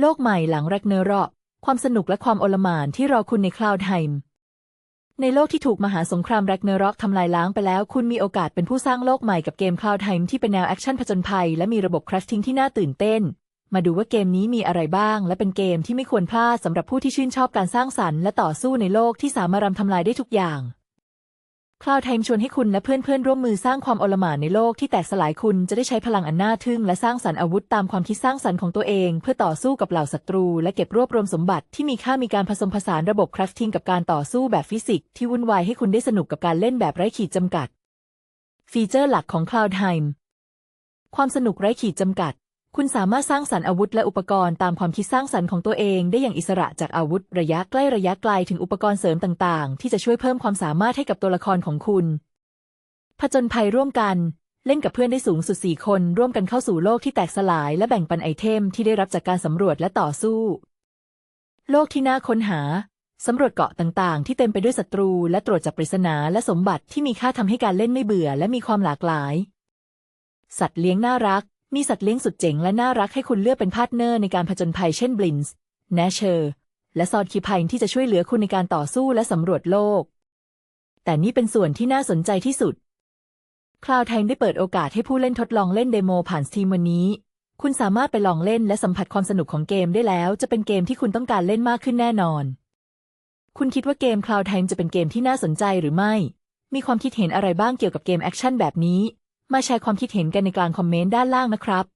โลกใหม่หลังแรกเนอรอกความสนุกและความโอลหม่านที่รอคุณในคลาวด์ไทม์ในโลกที่ถูกมหาสงครามแร็กเนอรอกทำลายล้างไปแล้ว คุณมีโอกาสเป็นผู้สร้างโลกใหม่กับเกมคลาวด์ไทม์ที่เป็นแนวแอคชั่นผจญภัยและมีระบบคราฟติ้งที่น่าตื่นเต้น มาดูว่าเกมนี้มีอะไรบ้าง และเป็นเกมที่ไม่ควรพลาดสำหรับผู้ที่ชื่นชอบการสร้างสรรค์และต่อสู้ในโลกที่สามารถทำลายได้ทุกอย่าง คลาวด์ไทม์ชวนให้คุณและเพื่อนๆ ร่วมมือสร้างความอลหม่านในโลกที่แตกสลายคุณจะได้ใช้พลังอันน่าทึ่งและสร้างสรรค์อาวุธตามความคิดสร้างสรรค์ของตัวเอง เพื่อต่อสู้กับเหล่าศัตรู และเก็บรวบรวมสมบัติที่มีค่ามีการผสมผสานระบบคราฟติ้งกับการต่อสู้แบบฟิสิกส์ที่วุ่นวายให้คุณได้สนุกกับการเล่นแบบไร้ขีดจำกัด ฟีเจอร์หลักของ Cloudheim ความสนุกไร้ขีดจำกัด คุณสามารถสร้างสรรค์อาวุธและอุปกรณ์ตามความคิดสร้างสรรค์ของตัวเองได้อย่างอิสระจากอาวุธระยะใกล้ระยะไกลถึงอุปกรณ์เสริมต่างๆ ที่จะช่วยเพิ่มความสามารถให้กับตัวละครของคุณ ผจญภัยร่วมกัน เล่นกับเพื่อนได้สูงสุด 4 คน ร่วมกันเข้าสู่โลกที่แตกสลาย และแบ่งปันไอเทมที่ได้รับจากการสำรวจและต่อสู้ โลกที่น่าค้นหาสำรวจเกาะต่างๆ ที่เต็มไปด้วยศัตรู และตรวจจับปริศนาและสมบัติที่มีค่าทำให้การเล่นไม่เบื่อ และมีความหลากหลาย สัตว์เลี้ยงน่ารัก มีสัตว์เลี้ยงสุดเจ๋งและน่ารักให้คุณเลือกเป็นพาร์ทเนอร์ในการผจญภัยเช่นบลินส์เนเชอร์และซอดคีพน์ที่จะช่วยเหลือคุณในการต่อสู้และสำรวจโลก แต่นี่เป็นส่วนที่น่าสนใจที่สุดคลาวไทม์ได้เปิดโอกาสให้ผู้เล่นทดลองเล่นเดโมผ่านสตรีมวันนี้ คุณสามารถไปลองเล่นและสัมผัสความสนุกของเกมได้แล้ว จะเป็นเกมที่คุณต้องการเล่นมากขึ้นแน่นอน คุณคิดว่าเกม Cloud Time จะเป็นเกมที่น่าสนใจหรือไม่ มีความคิดเห็นอะไรบ้างเกี่ยวกับเกมแอคชั่นแบบนี้ มาแชร์ความคิดเห็นกันในกลางคอมเมนต์ด้านล่างนะครับ